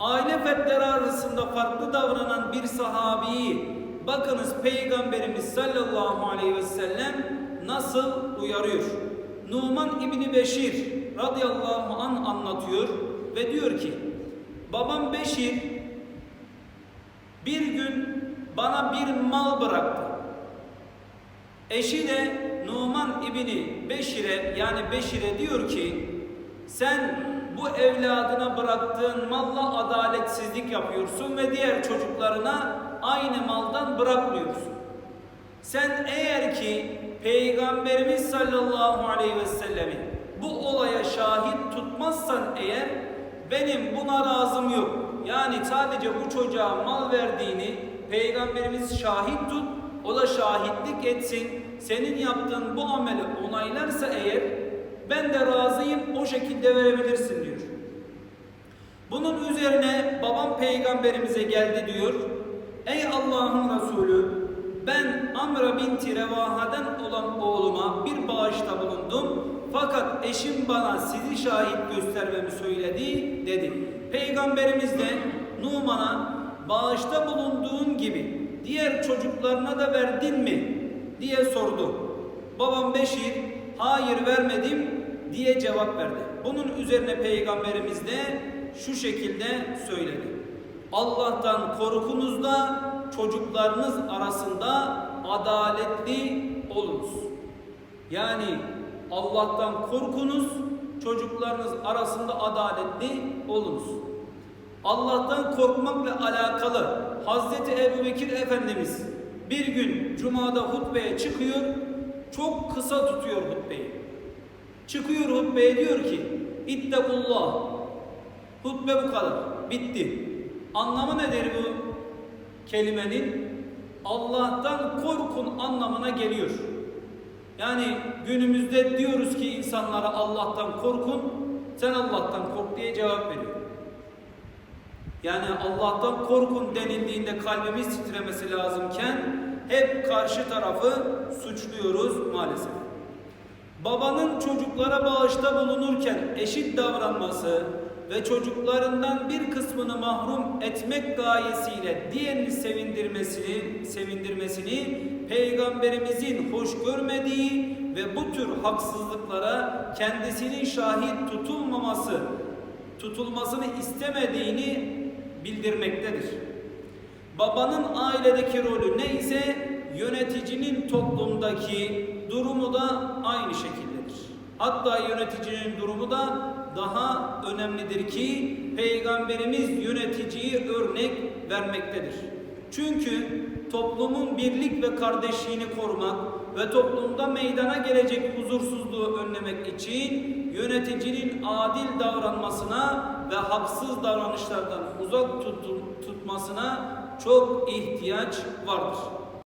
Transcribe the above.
Aile fertleri arasında farklı davranan bir sahabiyi bakınız Peygamberimiz sallallahu aleyhi ve sellem nasıl uyarıyor. Numan İbni Beşir radıyallahu an anlatıyor ve diyor ki babam Beşir bir gün bana bir mal bıraktı. Eşi de Numan İbni Beşir'e yani Beşir'e diyor ki sen bu evladına bıraktığın malla adaletsizlik yapıyorsun ve diğer çocuklarına aynı maldan bırakmıyorsun. Sen eğer ki Peygamberimiz sallallahu aleyhi ve sellemi bu olaya şahit tutmazsan eğer benim buna razım yok. Yani sadece bu çocuğa mal verdiğini Peygamberimiz şahit tut, o da şahitlik etsin. Senin yaptığın bu ameli onaylarsa eğer ben de razıyım o şekilde verebilirsin diyor. Bunun üzerine babam peygamberimize geldi diyor. Ey Allah'ın Resulü ben Amra binti Revaha'dan olan oğluma bir bağışta bulundum. Fakat eşim bana sizi şahit göstermemi söyledi dedi. Peygamberimiz de Numan'a bağışta bulunduğun gibi diğer çocuklarına da verdin mi diye sordu. Babam Beşir hayır vermedim diye cevap verdi. Bunun üzerine peygamberimiz de şu şekilde söyledi. Allah'tan korkunuz da çocuklarınız arasında adaletli olunuz. Yani Allah'tan korkunuz, çocuklarınız arasında adaletli olunuz. Allah'tan korkmakla alakalı Hazreti Ebu Bekir Efendimiz bir gün Cuma'da hutbeye çıkıyor, çok kısa tutuyor hutbeyi. Çıkıyor hutbeye diyor ki, İttekullah. Hutbe bu kadar, bitti. Anlamı nedir bu kelimenin? Allah'tan korkun anlamına geliyor. Yani günümüzde diyoruz ki insanlara Allah'tan korkun, sen Allah'tan kork diye cevap veriyor. Yani Allah'tan korkun denildiğinde kalbimiz titremesi lazımken hep karşı tarafı suçluyoruz maalesef. Babanın çocuklara bağışta bulunurken eşit davranması ve çocuklarından bir kısmını mahrum etmek gayesiyle diğerini sevindirmesini, sevindirmesini peygamberimizin hoş görmediği ve bu tür haksızlıklara kendisinin şahit tutulmaması, tutulmasını istemediğini bildirmektedir. Babanın ailedeki rolü neyse yöneticinin toplumdaki durumu da aynı şekildedir. Hatta yöneticinin durumu da daha önemlidir ki Peygamberimiz yöneticiyi örnek vermektedir. Çünkü toplumun birlik ve kardeşliğini korumak ve toplumda meydana gelecek huzursuzluğu önlemek için yöneticinin adil davranmasına ve haksız davranışlardan uzak tutun, tutmasına çok ihtiyaç vardır.